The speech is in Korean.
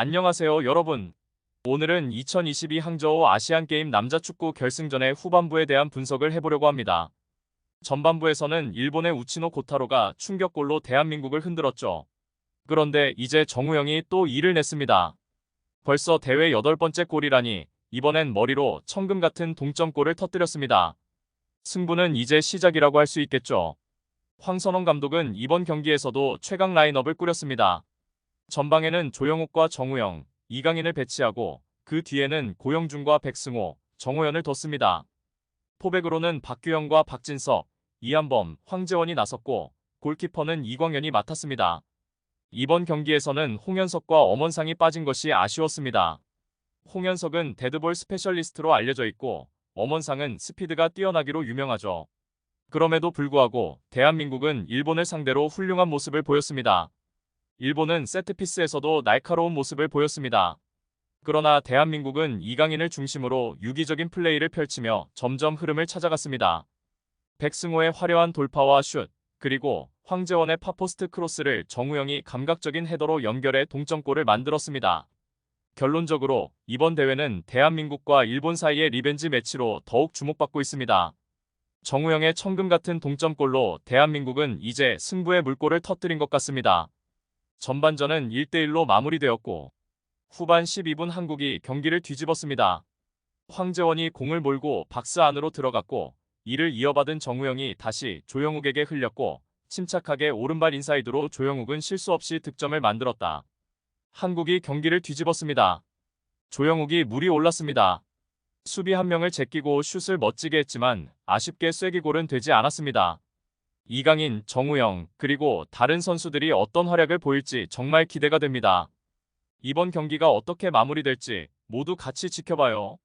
안녕하세요 여러분. 오늘은 2022 항저우 아시안게임 남자축구 결승전의 후반부에 대한 분석을 해보려고 합니다. 전반부에서는 일본의 우치노 고타로가 충격골로 대한민국을 흔들었죠. 그런데 이제 정우영이 또 일을 냈습니다. 벌써 대회 8번째 골이라니 이번엔 머리로 청금 같은 동점골을 터뜨렸습니다. 승부는 이제 시작이라고 할 수 있겠죠. 황선홍 감독은 이번 경기에서도 최강 라인업을 꾸렸습니다. 전방에는 조영욱과 정우영, 이강인을 배치하고 그 뒤에는 고영준과 백승호, 정호연을 뒀습니다. 포백으로는 박규영과 박진석, 이한범, 황재원이 나섰고 골키퍼는 이광현이 맡았습니다. 이번 경기에서는 홍현석과 엄원상이 빠진 것이 아쉬웠습니다. 홍현석은 데드볼 스페셜리스트로 알려져 있고 엄원상은 스피드가 뛰어나기로 유명하죠. 그럼에도 불구하고 대한민국은 일본을 상대로 훌륭한 모습을 보였습니다. 일본은 세트피스에서도 날카로운 모습을 보였습니다. 그러나 대한민국은 이강인을 중심으로 유기적인 플레이를 펼치며 점점 흐름을 찾아갔습니다. 백승호의 화려한 돌파와 슛, 그리고 황재원의 파포스트 크로스를 정우영이 감각적인 헤더로 연결해 동점골을 만들었습니다. 결론적으로 이번 대회는 대한민국과 일본 사이의 리벤지 매치로 더욱 주목받고 있습니다. 정우영의 청금 같은 동점골로 대한민국은 이제 승부의 물꼬를 터뜨린 것 같습니다. 전반전은 1대1로 마무리되었고 후반 12분 한국이 경기를 뒤집었습니다. 황재원이 공을 몰고 박스 안으로 들어갔고 이를 이어받은 정우영이 다시 조영욱에게 흘렸고 침착하게 오른발 인사이드로 조영욱은 실수 없이 득점을 만들었다. 한국이 경기를 뒤집었습니다. 조영욱이 물이 올랐습니다. 수비 한 명을 제끼고 슛을 멋지게 했지만 아쉽게 쐐기골은 되지 않았습니다. 이강인, 정우영, 그리고 다른 선수들이 어떤 활약을 보일지 정말 기대가 됩니다. 이번 경기가 어떻게 마무리될지 모두 같이 지켜봐요.